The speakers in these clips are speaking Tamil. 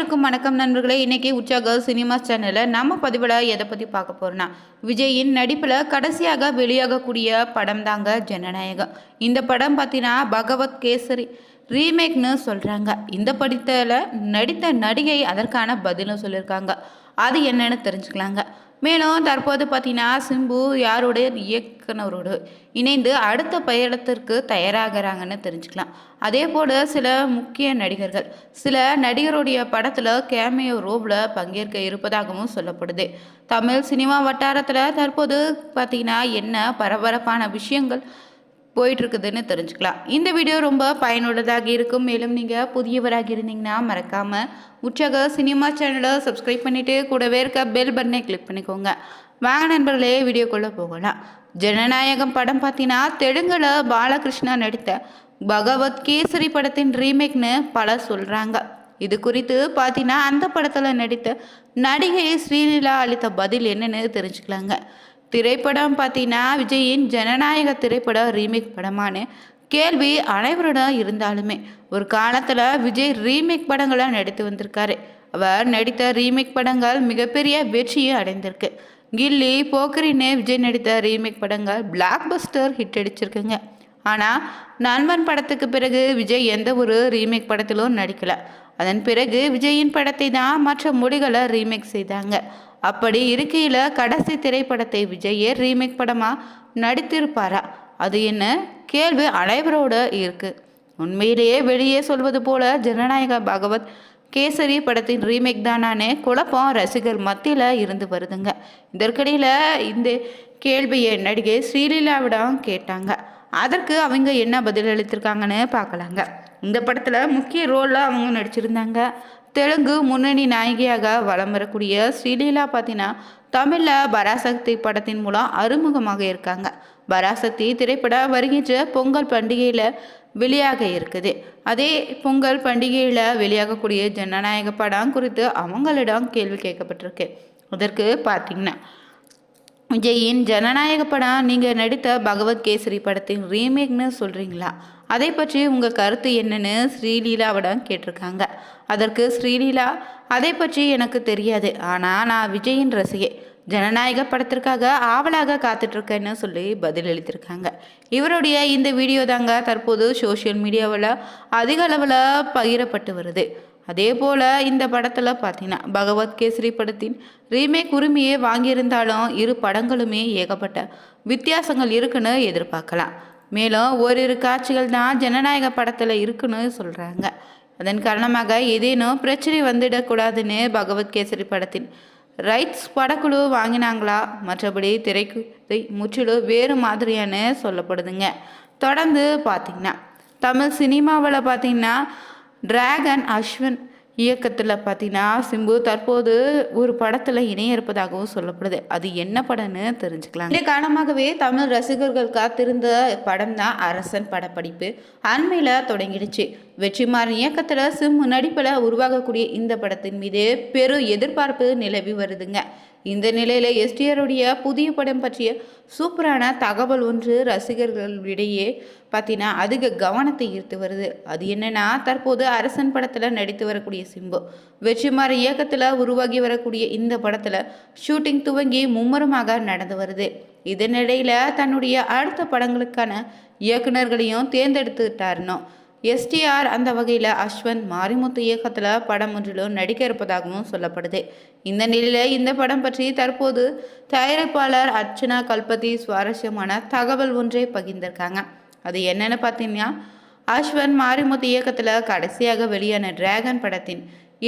அனைவருக்கும் வணக்கம் நண்பர்களே. இன்னைக்கு உற்சாக சினிமா சேனலில் நம்ம பதிவில் எதை பற்றி பார்க்க போறோம்னா விஜயின் நடிப்பில் கடைசியாக வெளியாகக்கூடிய படம் தாங்க ஜனநாயகம். இந்த படம் பார்த்தீங்கன்னா பகவத் கேசரி ரீமேக்னு சொல்கிறாங்க இந்த படத்தில் நடித்த நடிகை அதற்கான பதிலும் சொல்லியிருக்காங்க அது என்னன்னு தெரிஞ்சுக்கலாங்க. மேலும் தற்போது பார்த்தீங்கன்னா சிம்பு யாருடைய இயக்குனரோடு இணைந்து அடுத்த பயணத்திற்கு தயாராகிறாங்கன்னு தெரிஞ்சுக்கலாம். அதே போல் சில முக்கிய நடிகர்கள் சில நடிகருடைய படத்தில் கேமியோ ரோவில் பங்கேற்க இருப்பதாகவும் சொல்லப்படுது. தமிழ் சினிமா வட்டாரத்தில் தற்போது பார்த்தீங்கன்னா என்ன பரபரப்பான விஷயங்கள் போயிட்டுருக்குதுன்னு தெரிஞ்சுக்கலாம். இந்த வீடியோ ரொம்ப பயனுள்ளதாக இருக்கும். மேலும் நீங்கள் புதியவராக இருந்தீங்கன்னா மறக்காமல் உற்சாக சினிமா சேனலை சப்ஸ்கிரைப் பண்ணிவிட்டு கூடவே இருக்க பெல் பட்டனை கிளிக் பண்ணிக்கோங்க. வாங்க நண்பர்களே வீடியோக்குள்ளே போகலாம். ஜனநாயகம் படம் பார்த்தீங்கன்னா தெலுங்கில் பாலகிருஷ்ணா நடித்த பகவத் கேசரி படத்தின் ரீமேக்னு பலர் சொல்கிறாங்க இது குறித்து பார்த்தீங்கன்னா அந்த படத்தில் நடித்த நடிகை ஸ்ரீலீலா அளித்த பதில் என்னென்னு தெரிஞ்சுக்கலாங்க. திரைப்படம் பார்த்தீங்கன்னா விஜயின் ஜனநாயக திரைப்படம் ரீமேக் படமானு கேள்வி அனைவரிடம் இருந்தாலுமே ஒரு காலத்தில் விஜய் ரீமேக் படங்களை நடித்து வந்திருக்காரு. அவர் நடித்த ரீமேக் படங்கள் மிகப்பெரிய வெற்றியை அடைந்திருக்கு. கில்லி போக்கரின்னு விஜய் நடித்த ரீமேக் படங்கள் பிளாக் பஸ்டர் ஹிட் அடிச்சிருக்குங்க. ஆனால் நண்பன் படத்துக்கு பிறகு விஜய் எந்த ஒரு ரீமேக் படத்திலும் நடிக்கலை. அதன் பிறகு விஜயின் படத்தை தான் மற்ற மொழிகளை ரீமேக் செய்தாங்க. அப்படி இருக்கையில் கடைசி திரைப்படத்தை விஜயே ரீமேக் படமாக நடித்திருப்பாரா? அது என்ன? கேள்வி அனைவரோட இருக்குது உண்மையிலேயே வெளியே சொல்வது போல ஜனநாயக பகவத் கேசரி படத்தின் ரீமேக் தானானே குழப்பம் ரசிகர் மத்தியில் இருந்து வருதுங்க. இதற்கிடையில் இந்த கேள்வியை நடிகை ஸ்ரீலீலாவிடம் கேட்டாங்க. அதற்கு அவங்க என்ன பதில் அளித்திருக்காங்கன்னு பார்க்கலாங்க. இந்த படத்தில் முக்கிய ரோலில் அவங்க நடிச்சிருந்தாங்க. தெலுங்கு முன்னணி நாயகியாக வலம் வரக்கூடிய ஸ்ரீலீலா பார்த்தீங்கன்னா தமிழில் பராசக்தி படத்தின் மூலம் அறிமுகமாக இருக்காங்க. பராசக்தி திரைப்பட வருகின்ற பொங்கல் பண்டிகையில் வெளியாக இருக்குது. அதே பொங்கல் பண்டிகையில் வெளியாகக்கூடிய ஜனநாயக படம் குறித்து அவங்களிடம் கேள்வி கேட்கப்பட்டிருக்கு. அதற்கு பார்த்தீங்கன்னா விஜயின் ஜனநாயக படம் நீங்கள் நடித்த பகவத் கேசரி படத்தின் ரீமேக்னு சொல்கிறீங்களா அதை பற்றி உங்கள் கருத்து என்னன்னு ஸ்ரீலீலாவிடம் கேட்டிருக்காங்க. அதற்கு ஸ்ரீலீலா அதை பற்றி எனக்கு தெரியாது. ஆனால் நான் விஜயின் ரசிகை. ஜனநாயக படத்திற்காக ஆவலாக காத்துட்ருக்கேன்னு சொல்லி பதிலளித்திருக்காங்க. இவருடைய இந்த வீடியோ தாங்க தற்போது சோஷியல் மீடியாவில் அதிக அளவில் பகிரப்பட்டு வருது. அதே போல் இந்த படத்தில் பார்த்தீங்கன்னா பகவத் கேசரி படத்தின் ரீமேக் உரிமையை வாங்கியிருந்தாலும் இரு படங்களுமே ஏகப்பட்ட வித்தியாசங்கள் இருக்குன்னு எதிர்பார்க்கலாம். மேலும் ஓரிரு காட்சிகள் தான் ஜனநாயக படத்தில் இருக்குன்னு சொல்கிறாங்க அதன் காரணமாக ஏதேனும் பிரச்சனை வந்துடக்கூடாதுன்னு பகவத் கேசரி படத்தின் ரைட்ஸ் படக்குழு வாங்கினாங்களா? மற்றபடி திரைக்குதை முற்றிலும் வேறு மாதிரியான சொல்லப்படுதுங்க. தொடர்ந்து பார்த்திங்கன்னா தமிழ் சினிமாவில் பார்த்திங்கன்னா டிராகன் அஸ்வின் இயக்கத்தில் பார்த்தீங்கன்னா சிம்பு தற்போது ஒரு படத்தில் இணைய இருப்பதாகவும் சொல்லப்படுது. அது என்ன படம்னு தெரிஞ்சுக்கலாம் இதே காரணமாகவே தமிழ் ரசிகர்கள் காத்திருந்த படம் தான் அரசன் படப்பிடிப்பு. அண்மையில் தொடங்கிடுச்சு. வெற்றிமாறன் இயக்கத்தில் சிம்பு நடிப்பில் உருவாகக்கூடிய இந்த படத்தின் மீது பெரும் எதிர்பார்ப்பு நிலவி வருதுங்க. இந்த நிலையில் எஸ்டிஆருடைய புதிய படம் பற்றிய சூப்பரான தகவல் ஒன்று ரசிகர்களிடையே பார்த்தீங்கன்னா அதிக கவனத்தை ஈர்த்து வருது. அது என்னென்னா தற்போது அரசன் படத்தில் நடித்து வரக்கூடிய சிம்பு வெற்றிமாறு இயக்கத்தில் உருவாகி வரக்கூடிய இந்த படத்தில் ஷூட்டிங் துவங்கி மும்முரமாக நடந்து வருது. இதனிடையில் தன்னுடைய அடுத்த படங்களுக்கான இயக்குநர்களையும் தேர்ந்தெடுத்துட்டாருனோ எஸ்டிஆர் அந்த வகையில் அஸ்வந்த் மாரிமுத்து இயக்கத்தில் படம் ஒன்றிலும் நடிக்க இருப்பதாகவும் சொல்லப்படுது. இந்த நிலையில் இந்த படம் பற்றி தற்போது தயாரிப்பாளர் அர்ச்சனா கல்பதி சுவாரஸ்யமான தகவல் ஒன்றை பகிர்ந்திருக்காங்க. அது என்னென்னு பார்த்தீங்கன்னா அஸ்வந்த் மாரிமுத்து இயக்கத்தில் கடைசியாக வெளியான டிராகன் படத்தின்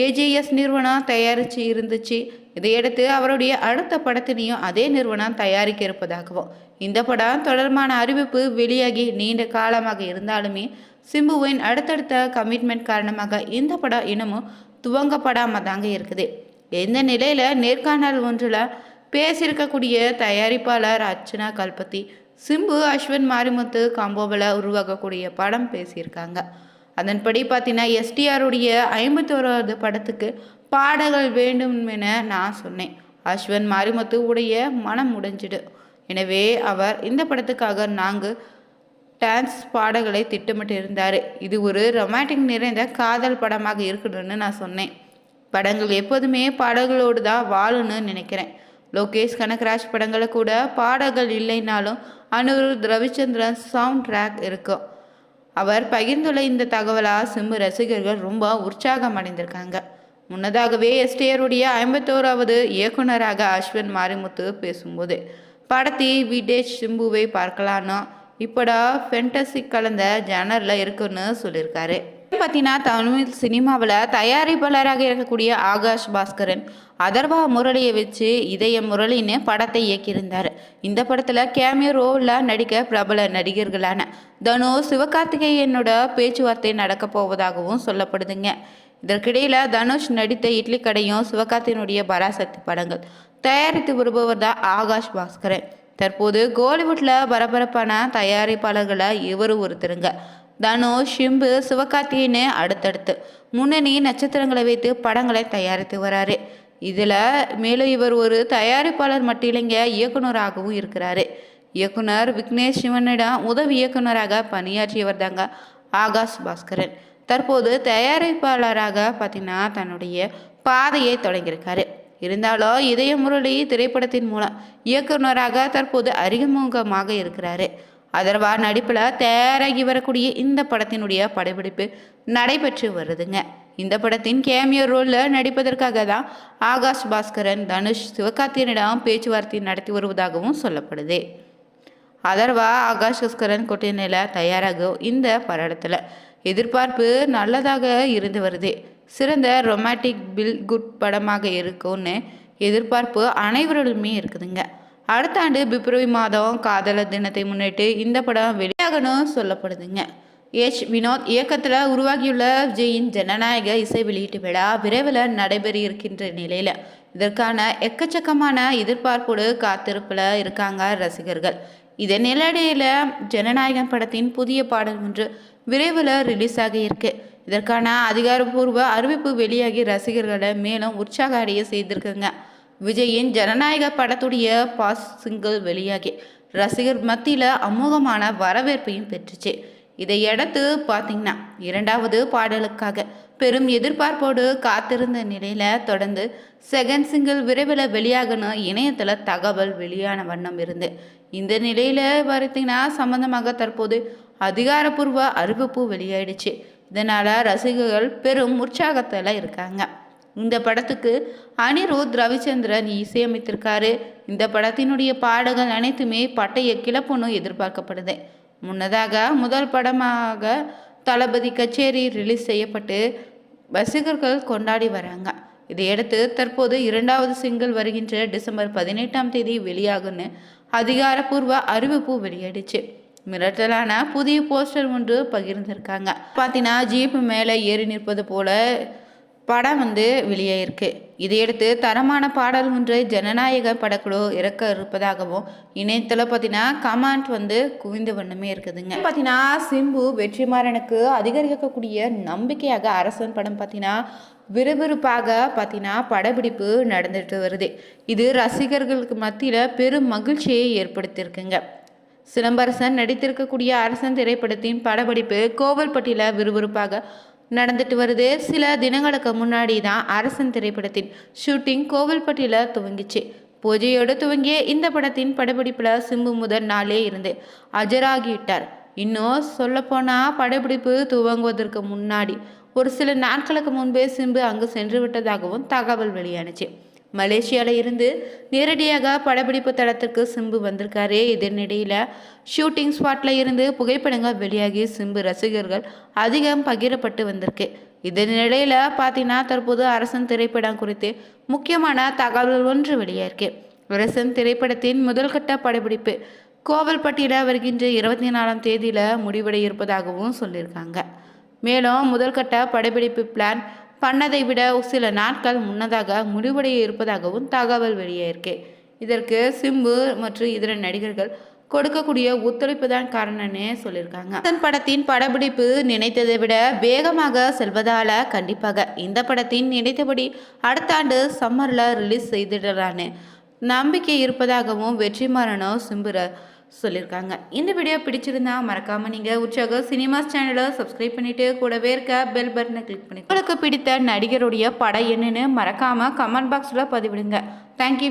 ஏஜிஎஸ் நிறுவனம் தயாரித்து இருந்துச்சு. இதையடுத்து அவருடைய அடுத்த படத்தினையும் அதே நிறுவனம் தயாரிக்க இருப்பதாகவும் இந்த படம் தொடர்பான அறிவிப்பு வெளியாகி நீண்ட காலமாக இருந்தாலுமே சிம்புவின் அடுத்தடுத்த கமிட்மெண்ட் காரணமாக இந்த படம் இன்னமும் துவங்கப்படாமல் தாங்க இருக்குது. இந்த நிலையில் நேர்காணல் ஒன்றில் பேசியிருக்கக்கூடிய தயாரிப்பாளர் அர்ச்சனா கல்பத்தி சிம்பு அஸ்வின் மாரிமுத்து காம்போவில் உருவாக்கக்கூடிய படம் பேசியிருக்காங்க. அதன்படி பார்த்தீங்கன்னா எஸ்டிஆருடைய ஐம்பத்தோராவது படத்துக்கு பாடல்கள் வேண்டும் என நான் சொன்னேன். அஸ்வன் மாரிமுத்து உடைய மனம் முடிஞ்சிடு எனவே அவர் இந்த படத்துக்காக நாங்கள் டான்ஸ் பாடல்களை திட்டமிட்டு இருந்தார். இது ஒரு ரொமான்டிக் நிறைந்த காதல் படமாக இருக்கணும்னு நான் சொன்னேன். படங்கள் எப்போதுமே பாடல்களோடு தான் வாழும்னு நினைக்கிறேன். லோகேஷ் கனகராஜ் படங்களை கூட பாடல்கள் இல்லைனாலும் அனுருத் ரவிச்சந்திரன் சவுண்ட் ட்ராக் இருக்கும் அவர் பகிர்ந்துள்ள இந்த தகவலாக சிம்பு ரசிகர்கள் ரொம்ப உற்சாகம் அடைந்திருக்காங்க. முன்னதாகவே எஸ்டிஆருடைய ஐம்பத்தோராவது இயக்குனராக அஸ்வின் மாரிமுத்து பேசும்போது படத்தை விடேஷ் சிம்புவை பார்க்கலான்னா இப்படா ஃபென்டசி கலந்த ஜேனரில் இருக்குன்னு சொல்லியிருக்காரு பார்த்தீங்கன்னா தமிழ் சினிமாவில் தயாரிப்பாளராக இருக்கக்கூடிய ஆகாஷ் பாஸ்கரன் அதர்வா முரளியை வச்சு இதய முரளின்னு படத்தை இயக்கியிருந்தார். இந்த படத்தில் கேமியோ ரோவில் நடிக்க பிரபல நடிகர்களான தனு சிவகார்த்திகேயனோட பேச்சுவார்த்தை நடக்க போவதாகவும் சொல்லப்படுதுங்க. இதற்கிடையில் தனுஷ் நடித்த இட்லி கடையும் சிவகார்த்தினுடைய பராசக்தி படங்கள். தயாரித்து வருபவர் தான் ஆகாஷ் பாஸ்கரன். தற்போது கோலிவுட்டில் பரபரப்பான தயாரிப்பாளர்களை இவர் ஒருத்தருங்க. தனுஷ் ஷிம்பு சிவகார்த்தின்னு அடுத்தடுத்து முன்னணி நட்சத்திரங்களை வைத்து படங்களை தயாரித்து வராரு. இதில் மேலும் இவர் ஒரு தயாரிப்பாளர் மட்டும் இல்லைங்க இயக்குனராகவும் இருக்கிறாரு. இயக்குனர் விக்னேஷ் சிவனிடம் உதவி இயக்குனராக பணியாற்றியவர் தாங்க ஆகாஷ் பாஸ்கரன். தற்போது தயாரிப்பாளராக பார்த்தீங்கன்னா தன்னுடைய பாதையை தொடங்கியிருக்காரு. இருந்தாலும் இதய முரளி திரைப்படத்தின் மூலம் இயக்குனராக தற்போது அறிமுகமாக இருக்கிறாரு. அதர்வா நடிப்பில் தயாராகி வரக்கூடிய இந்த படத்தினுடைய படப்பிடிப்பு நடைபெற்று வருதுங்க. இந்த படத்தின் கேமியோ ரோலில் நடிப்பதற்காக தான் ஆகாஷ் பாஸ்கரன் தனுஷ் சிவகார்த்தியனிடம் பேச்சுவார்த்தை நடத்தி வருவதாகவும் சொல்லப்படுது. அதர்வா ஆகாஷ் பாஸ்கரன் கொட்டினில் தயாராகும் இந்த படத்தில் எதிர்பார்ப்பு நல்லதாக இருந்து வருது. சிறந்த ரொமாட்டிக் பில் குட் படமாக இருக்கும்னு எதிர்பார்ப்பு அனைவரிடமே இருக்குதுங்க. அடுத்த ஆண்டு பிப்ரவரி மாதம் காதலர் தினத்தை முன்னிட்டு இந்த படம் வெளியாகணும் சொல்லப்படுதுங்க. எச். வினோத் இயக்கத்தில் உருவாகியுள்ள விஜயின் ஜனநாயக இசை வெளியீட்டு விழா விரைவில் நடைபெற இருக்கின்ற நிலையில் இதற்கான எக்கச்சக்கமான எதிர்பார்ப்போடு காத்திருப்பில் இருக்காங்க ரசிகர்கள். இதன் நிலையில ஜனநாயகம் படத்தின் புதிய பாடல் ஒன்று விரைவில் ரிலீஸ் ஆக இருக்கு. இதற்கான அதிகாரப்பூர்வ அறிவிப்பு வெளியாகி ரசிகர்களை மேலும் உற்சாக அடைய செய்திருக்குங்க. விஜயின் ஜனநாயக படத்துடைய பாஸ் சிங்கிள் வெளியாகி ரசிகர் மத்தியில் அமோகமான வரவேற்பையும் பெற்றுச்சு. இதையடுத்து பார்த்தீங்கன்னா இரண்டாவது பாடலுக்காக பெரும் எதிர்பார்ப்போடு காத்திருந்த நிலையில் தொடர்ந்து செகண்ட் சிங்கிள் விரைவில் வெளியாகணும் இணையத்தில் தகவல் வெளியான வண்ணம் இருந்து. இந்த நிலையில் பார்த்தீங்கன்னா சம்பந்தமாக தற்போது அதிகாரப்பூர்வ அறிவிப்பு வெளியாயிடுச்சு. இதனால் ரசிகர்கள் பெரும் உற்சாகத்தில் இருக்காங்க. இந்த படத்துக்கு அனிருத் ரவிச்சந்திரன் இசையமைத்திருக்காரு. இந்த படத்தினுடைய பாடல்கள் அனைத்துமே பட்டைய கிளப்புன்னு எதிர்பார்க்கப்படுது. முன்னதாக முதல் படமாக தளபதி கச்சேரி ரிலீஸ் செய்யப்பட்டு ரசிகர்கள் கொண்டாடி வராங்க. இதையடுத்து தற்போது இரண்டாவது சிங்கிள் வருகின்ற டிசம்பர் பதினெட்டாம் தேதி வெளியாகுன்னு அதிகாரப்பூர்வ அறிவிப்பு வெளியிடுச்சு. மிரட்டலான புதிய போஸ்டர் ஒன்று பகிர்ந்திருக்காங்க. பார்த்தீங்கன்னா ஜீப் மேலே ஏறி நிற்பது போல படம் வந்து வெளியாயிருக்கு இதையடுத்து தரமான பாடல் ஒன்று ஜனநாயக படக்குழு இறக்க இருப்பதாகவும் இணையத்தில் பார்த்தீங்கன்னா கமெண்ட் வந்து குவிந்த வண்ணமே இருக்குதுங்க. பார்த்தீங்கன்னா சிம்பு வெற்றிமாறனுக்கு அதிகரிக்கக்கூடிய நம்பிக்கையாக அரசன் படம் பார்த்தீங்கன்னா விறுவிறுப்பாக பார்த்தீங்கன்னா படப்பிடிப்பு நடந்துட்டு வருது. இது ரசிகர்களுக்கு மத்தியில் பெரும் மகிழ்ச்சியை ஏற்படுத்தியிருக்குங்க. சிலம்பரசன் நடித்திருக்கக்கூடிய அரசன் திரைப்படத்தின் படப்பிடிப்பு கோவல்பட்டியில் விறுவிறுப்பாக நடந்துட்டு வருது. சில தினங்களுக்கு முன்னாடி தான் அரசன் திரைப்படத்தின் ஷூட்டிங் கோவில்பட்டியில் துவங்கிச்சு. பூஜையோடு துவங்கிய இந்த படத்தின் படப்பிடிப்பில் சிம்பு முதல் நாளே இருந்து அஜராகிவிட்டார். இன்னும் சொல்லப்போனால் படப்பிடிப்பு துவங்குவதற்கு முன்னாடி ஒரு சில நாட்களுக்கு முன்பே சிம்பு அங்கு சென்று விட்டதாகவும் தகவல் வெளியானுச்சு. மலேசியாவில் இருந்து நேரடியாக படப்பிடிப்பு தளத்திற்கு சிம்பு வந்திருக்காரு. இதனிடையில் ஷூட்டிங் ஸ்பாட்டில் இருந்து புகைப்படங்கள் வெளியாகி சிம்பு ரசிகர்கள் அதிகம் பகிரப்பட்டு வந்திருக்கு. இதனிடையில் பார்த்தீங்கன்னா தற்போது அரசன் திரைப்படம் குறித்து முக்கியமான தகவல் ஒன்று வெளியாயிருக்கு. அரசன் திரைப்படத்தின் முதல்கட்ட படப்பிடிப்பு கோவல்பட்டியில் வருகின்ற இருபத்தி நாலாம் தேதியில் முடிவடைய இருப்பதாகவும் சொல்லியிருக்காங்க. மேலும் முதல்கட்ட படப்பிடிப்பு பிளான் பண்ணதை விட சில நாட்கள் முன்னதாக முடிவடைய இருப்பதாகவும் தகவல் வெளியாயிருக்கு. இதற்கு சிம்பு மற்றும் இதர நடிகர்கள் கொடுக்கக்கூடிய ஒத்துழைப்பு தான் காரணம்னு சொல்லியிருக்காங்க. அதன் படத்தின் படப்பிடிப்பு நினைத்ததை விட வேகமாக செல்வதால கண்டிப்பாக இந்த படத்தின் நினைத்தபடி அடுத்த ஆண்டு சம்மரில் ரிலீஸ் செய்திடலான்னு நம்பிக்கை இருப்பதாகவும் வெற்றிமாறனோ சிம்புற சொல்லியிருக்காங்க இந்த வீடியோ பிடிச்சிருந்தா மறக்காம நீங்க உற்சாக சினிமாஸ் சேனலை சப்ஸ்கிரைப் பண்ணிட்டு கூடவே இருக்க பெல் பட்டனை கிளிக் பண்ணி உங்களுக்கு பிடித்த நடிகருடைய படம் என்னன்னு மறக்காம கமெண்ட் பாக்ஸ்ல பதிவிடுங்க. தேங்க்யூ